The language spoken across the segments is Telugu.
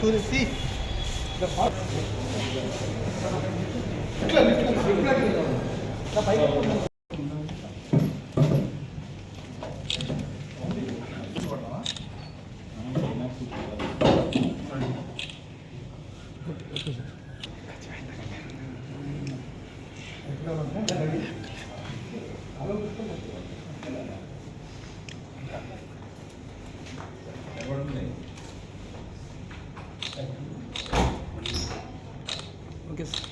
kursi depan. Kita lihat, kita lihat. Kita lihat. Okay sir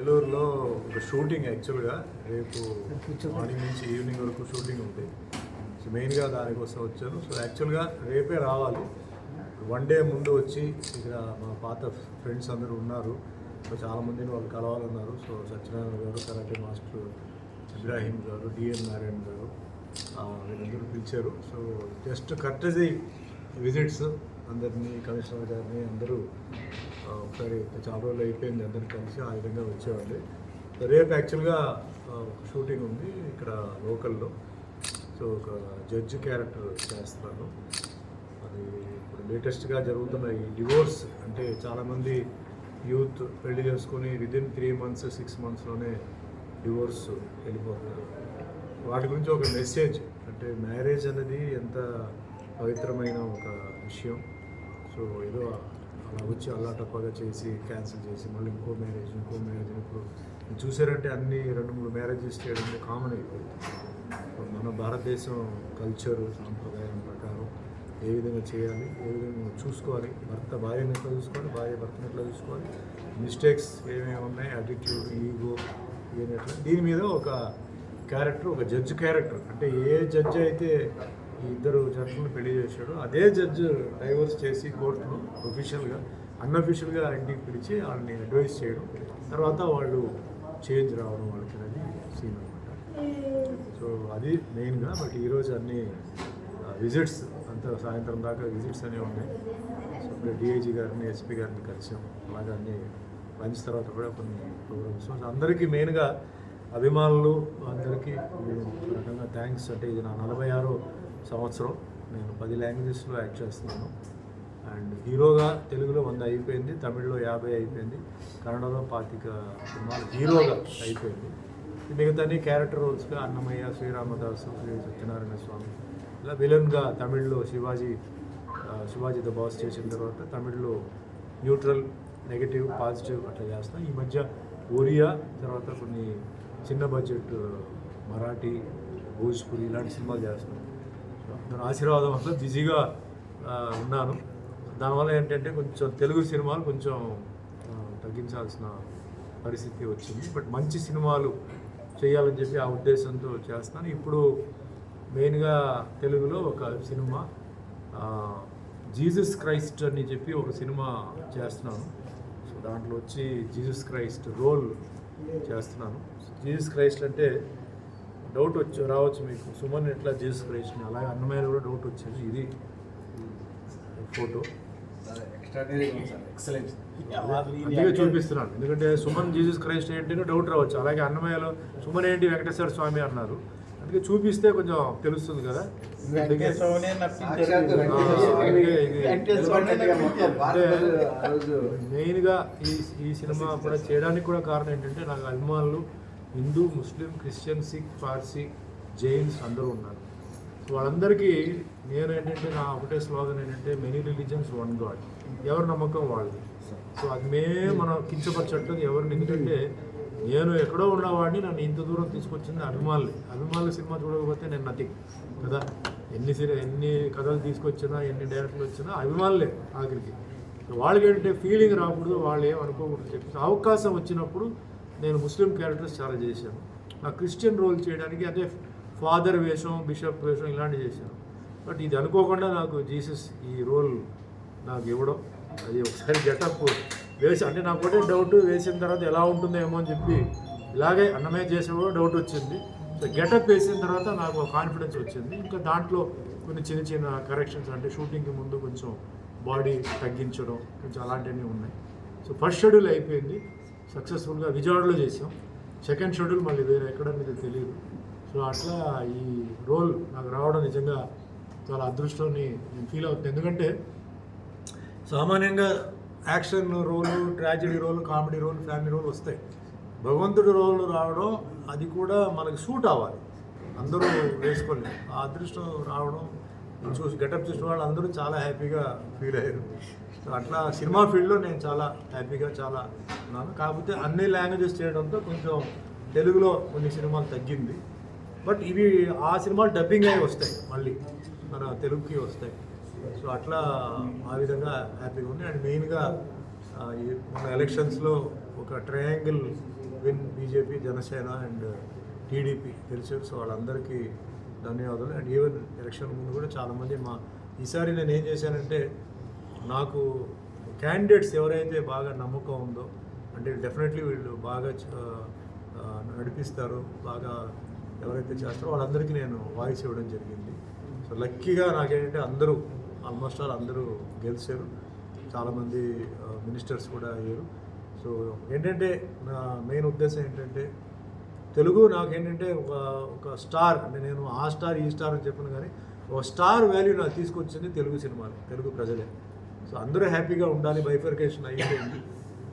ఏలూరులో ఒక షూటింగ్ యాక్చువల్గా రేపు మార్నింగ్ నుంచి ఈవినింగ్ వరకు షూటింగ్ ఉంది సో మెయిన్గా దానికోసం వచ్చాను. సో యాక్చువల్గా రేపే రావాలి. వన్ డే ముందు వచ్చి ఇక్కడ మా పాత ఫ్రెండ్స్ అందరూ ఉన్నారు. సో చాలామందిని వాళ్ళు కలవాలన్నారు. సో సత్యనారాయణ గారు కరాటే మాస్టర్ ఇబ్రాహీం గారు డిఎన్ నారాయణ గారు వీళ్ళందరూ పిలిచారు. సో జస్ట్ కర్టజీ విజిట్స్ అందరినీ కమిషనర్ గారిని అందరూ ఒకసారి చాలా రోజులు అయిపోయింది అందరిని కలిసి ఆ విధంగా వచ్చేవాళ్ళు. రేపు యాక్చువల్గా ఒక షూటింగ్ ఉంది ఇక్కడ లోకల్లో. సో ఒక జడ్జి క్యారెక్టర్ చేస్తున్నాను అది లేటెస్ట్గా జరుగుతున్న ఈ డివోర్స్ అంటే చాలామంది యూత్ పెళ్ళి చేసుకొని విదిన్ త్రీ మంత్స్ సిక్స్ మంత్స్లోనే డివోర్స్ వెళ్ళిపోతున్నారు. వాటి గురించి ఒక మెసేజ్ అంటే మ్యారేజ్ అనేది ఎంత పవిత్రమైన ఒక విషయం. సో ఏదో అలా వచ్చి అల్లాటప్పగా చేసి క్యాన్సిల్ చేసి మళ్ళీ ఇంకో మ్యారేజ్ ఇంకో మ్యారేజ్ ఇప్పుడు చూసారంటే అన్ని రెండు మూడు మ్యారేజెస్ చేయడం కామన్ అయిపోయింది. మన భారతదేశం కల్చర్ సాంప్రదాయం ఏ విధంగా చేయాలి ఏ విధంగా చూసుకోవాలి భర్త భార్యను ఎట్లా చూసుకోవాలి భార్య భర్తను ఎట్లా చూసుకోవాలి మిస్టేక్స్ ఏమేమి ఉన్నాయి అటిట్యూడ్ ఈగో ఇవన్నీ ఎట్లా దీని మీద ఒక క్యారెక్టర్ ఒక జడ్జ్ క్యారెక్టర్ అంటే ఏ జడ్జ్ అయితే ఈ ఇద్దరు జడ్జిలను పెళ్ళి చేశాడో అదే జడ్జ్ డైవర్స్ చేసి కోర్టులో అఫీషియల్గా అన్అఫీషియల్గా ఇంటికి పిలిచి వాళ్ళని అడ్వైస్ చేయడం. తర్వాత వాళ్ళు చేంజ్ రావడం వాళ్ళకి అనేది సీన్ అనమాట సో అది మెయిన్గా బట్ ఈరోజు అన్ని విజిట్స్ సాయంత్రం దాకా విజిట్స్ అనేవి ఉన్నాయి. సో ఇప్పుడు డిఐజీ గారిని ఎస్పీ గారిని కలిసాం. అలాగే అన్ని లంచ్ తర్వాత కూడా కొన్ని ప్రోగ్రామ్స్. అందరికీ మెయిన్గా అభిమానులు అందరికీ ఒక రకంగా థ్యాంక్స్. అంటే ఇది నా నలభై ఆరో సంవత్సరం. నేను పది లాంగ్వేజెస్లో యాక్ట్ చేస్తున్నాను. అండ్ హీరోగా తెలుగులో వంద అయిపోయింది తమిళ్ళో యాభై అయిపోయింది కన్నడలో పాతిక సినిమాలు హీరోగా అయిపోయింది. మిగతాన్ని క్యారెక్టర్ రోల్స్గా అన్నమయ్య శ్రీరామదాసు శ్రీ సత్యనారాయణ స్వామి ఇలా విలన్గా తమిళ్ళో శివాజీ శివాజీ ద బాస్ చేసిన తర్వాత తమిళ్ళో న్యూట్రల్ నెగటివ్ పాజిటివ్ అట్లా చేస్తాం. ఈ మధ్య ఒరియా తర్వాత కొన్ని చిన్న బడ్జెట్ మరాఠీ భోజ్పురి ఇలాంటి సినిమాలు చేస్తున్నాం దాని ఆశీర్వాదం వల్ల బిజీగా ఉన్నాను. దానివల్ల ఏంటంటే కొంచెం తెలుగు సినిమాలు కొంచెం తగ్గించాల్సిన పరిస్థితి వచ్చింది. బట్ మంచి సినిమాలు చేయాలని చెప్పి ఆ ఉద్దేశంతో చేస్తాను. ఇప్పుడు మెయిన్గా తెలుగులో ఒక సినిమా జీసస్ క్రైస్ట్ అని చెప్పి ఒక సినిమా చేస్తున్నాను. సో దాంట్లో వచ్చి జీసస్ క్రైస్ట్ రోల్ చేస్తున్నాను. జీసస్ క్రైస్ట్ అంటే డౌట్ వచ్చి రావచ్చు మీకు. సుమన్ ఎట్లా జీసస్ క్రైస్ట్ అలాగే అన్నమయ్య కూడా డౌట్ వచ్చింది. ఇది ఫోటో. అందుకే చూపిస్తున్నాను. ఎందుకంటే సుమన్ జీసస్ క్రైస్ట్ ఏంటి డౌట్ రావచ్చు. అలాగే అన్నమయ్యలో సుమన్ ఏంటి? వెంకటేశ్వర స్వామి అన్నారు. అందుకే చూపిస్తే కొంచెం తెలుస్తుంది కదా. మెయిన్గా ఈ ఈ సినిమా కూడా చేయడానికి కూడా కారణం ఏంటంటే నాకు అభిమానులు Hindu Muslim Christian Sikh Parsi Jains అందరూ ఉన్నారు. సో వాళ్ళందరికీ నేను ఏంటంటే నా ఒకటే స్లోగన్ ఏంటంటే మెనీ రిలీజన్స్ వన్ గాడ్ ఎవరి నమ్మకం వాళ్ళది. సో అది మేమే మనం కించపరచట్లేదు ఎవరిని ఎందుకంటే నేను ఎక్కడో ఉన్నవాడిని నన్ను ఇంత దూరం తీసుకొచ్చింది అభిమానులు. అభిమానులు సినిమా చూడకపోతే నేను నథింగ్ కదా? ఎన్ని సిని ఎన్ని కథలు తీసుకొచ్చినా ఎన్ని డైరెక్టర్లు వచ్చినా అభిమానులే ఆఖరికి. వాళ్ళకి ఏంటంటే ఫీలింగ్ రాకూడదు వాళ్ళు ఏమనుకోకూడదు అనుకోకూడదు చెప్పి. అవకాశం వచ్చినప్పుడు నేను ముస్లిం క్యారెక్టర్స్ చాలా చేశాను. నా క్రిస్టియన్ రోల్ చేయడానికి అదే ఫాదర్ వేషం బిషప్ వేషం ఇలాంటివి చేశాను. బట్ ఇది అనుకోకుండా నాకు జీసస్ ఈ రోల్ నాకు ఇవ్వడం అది ఒకసారి గెటప్ వేసి అంటే నాకు ఒకటే డౌట్ వేసిన తర్వాత ఎలా ఉంటుందో ఏమో అని చెప్పి ఇలాగే అన్నమే చేసేవాడు డౌట్ వచ్చింది. సో గెటప్ వేసిన తర్వాత నాకు కాన్ఫిడెన్స్ వచ్చింది. ఇంకా దాంట్లో కొన్ని చిన్న చిన్న కరెక్షన్స్ అంటే షూటింగ్కి ముందు కొంచెం బాడీ తగ్గించడం కొంచెం అలాంటివన్నీ ఉన్నాయి. సో ఫస్ట్ షెడ్యూల్ అయిపోయింది. సక్సెస్ఫుల్గా విజయవాడలో చేసాం సెకండ్ షెడ్యూల్ మళ్ళీ వేరే ఎక్కడ మీద తెలియదు సో అట్లా ఈ రోల్ నాకు రావడం నిజంగా చాలా అదృష్టాన్ని నేను ఫీల్ అవుతుంది. ఎందుకంటే సామాన్యంగా action role tragedy role comedy role family role వస్తాయి. భగవంతుడి రోలు రావడం అది కూడా మనకి సూట్ అవ్వాలి. అందరూ వేసుకోలేదు ఆ అదృష్టం రావడం చూసి గెటప్ చూసిన వాళ్ళు అందరూ చాలా హ్యాపీగా ఫీల్ అయ్యారు. సో అట్లా సినిమా ఫీల్డ్లో నేను చాలా హ్యాపీగా చాలా ఉన్నాను. కాకపోతే అన్ని లాంగ్వేజెస్ చేయడంతో కొంచెం తెలుగులో కొన్ని సినిమాలు తగ్గింది. బట్ ఇవి ఆ సినిమాలు డబ్బింగ్ అయి వస్తాయి మళ్ళీ మన తెలుగుకి వస్తాయి. సో అట్లా ఆ విధంగా హ్యాపీగా ఉంది. అండ్ మెయిన్గా మన ఎలక్షన్స్లో ఒక triangle win BJP Janasena and TDP తెలుసు సో వాళ్ళందరికీ ధన్యవాదాలు. అండ్ ఈవెన్ ఎలక్షన్ ముందు కూడా చాలామంది మా ఈసారి నేను ఏం చేశానంటే నాకు క్యాండిడేట్స్ ఎవరైతే బాగా నమ్మకం ఉందో అంటే డెఫినెట్లీ వీళ్ళు బాగా నడిపిస్తారు బాగా ఎవరైతే చేస్తారో వాళ్ళందరికీ నేను వాయిస్ ఇవ్వడం జరిగింది. సో లక్కీగా నాకేంటంటే అందరూ ఆల్మోస్ట్ ఆల్ అందరూ గెలిచారు. చాలామంది మినిస్టర్స్ కూడా అయ్యారు. సో ఏంటంటే నా మెయిన్ ఉద్దేశం ఏంటంటే తెలుగు నాకేంటంటే ఒక ఒక స్టార్ అంటే నేను ఆ స్టార్ ఈ స్టార్ అని చెప్పను కానీ ఒక స్టార్ వాల్యూ నాకు తీసుకొచ్చింది తెలుగు సినిమాలు తెలుగు ప్రజలే. సో అందరూ హ్యాపీగా ఉండాలి బైఫర్కేషన్ అయిపోయింది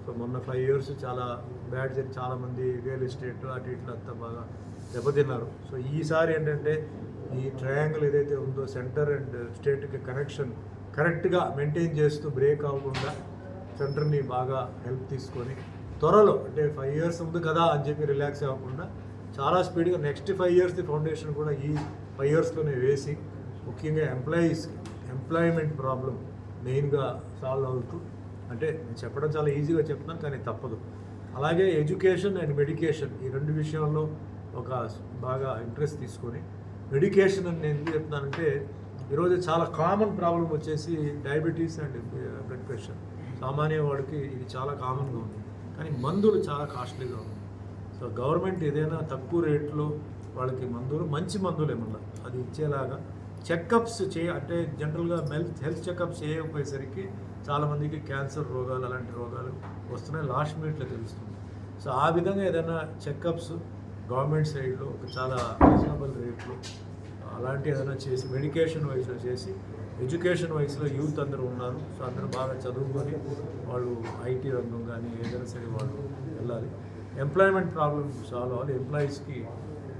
సో మొన్న ఫైవ్ ఇయర్స్ చాలా బ్యాడ్ జరిగి చాలామంది రియల్ ఎస్టేట్ అటు ఇట్లా అంతా బాగా దెబ్బతిన్నారు. సో ఈసారి ఏంటంటే ఈ ట్రయాంగిల్ ఏదైతే ఉందో సెంటర్ అండ్ స్టేట్కి కనెక్షన్ కరెక్ట్గా మెయింటైన్ చేస్తూ బ్రేక్ అవ్వకుండా సెంటర్ని బాగా హెల్ప్ తీసుకొని త్వరలో అంటే ఫైవ్ ఇయర్స్ ఉంది కదా అని చెప్పి రిలాక్స్ అవ్వకుండా చాలా స్పీడ్గా నెక్స్ట్ ఫైవ్ ఇయర్స్ ఫౌండేషన్ కూడా ఈ ఫైవ్ ఇయర్స్లోనే వేసి ముఖ్యంగా ఎంప్లాయీస్కి ఎంప్లాయ్మెంట్ ప్రాబ్లం మెయిన్గా సాల్వ్ అవుతూ అంటే నేను చెప్పడం చాలా ఈజీగా చెప్తున్నాను కానీ తప్పదు. అలాగే ఎడ్యుకేషన్ అండ్ మెడికేషన్ ఈ రెండు విషయాల్లో ఒక బాగా ఇంట్రెస్ట్ తీసుకొని మెడికేషన్ అని నేను ఎందుకు చెప్తున్నానంటే ఈరోజు చాలా కామన్ ప్రాబ్లం వచ్చేసి diabetes and uh, blood pressure సామాన్య వాడికి ఇది చాలా కామన్గా ఉంది. కానీ మందులు చాలా కాస్ట్లీగా ఉంది సో గవర్నమెంట్ ఏదైనా తక్కువ రేట్లో వాళ్ళకి మందులు మంచి మందులే మళ్ళీ అది ఇచ్చేలాగా చెకప్స్ చే అంటే జనరల్గా హెల్త్ హెల్త్ చెకప్స్ చేయకపోయేసరికి చాలామందికి క్యాన్సర్ రోగాలు అలాంటి రోగాలు వస్తున్నాయి. లాస్ట్ మినిట్లో తెలుస్తుంది. సో ఆ విధంగా ఏదైనా చెకప్స్ గవర్నమెంట్ సైడ్లో ఒక చాలా రీజనబుల్ రేట్లో అలాంటి ఏదైనా చేసి మెడికేషన్ వైస్లో చేసి ఎడ్యుకేషన్ వైస్లో యూత్ అందరూ ఉన్నారు. సో అందరూ బాగా చదువుకొని వాళ్ళు ఐటీ రంగం కానీ ఏదైనా సరే వాళ్ళు వెళ్ళాలి. ఎంప్లాయ్మెంట్ ప్రాబ్లమ్ సాల్వ్ అవ్వాలి. ఎంప్లాయీస్కి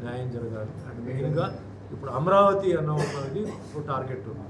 న్యాయం జరగాలి. అండ్ మెయిన్గా ఇప్పుడు అమరావతి అన్న ఒక టార్గెట్ ఉంది.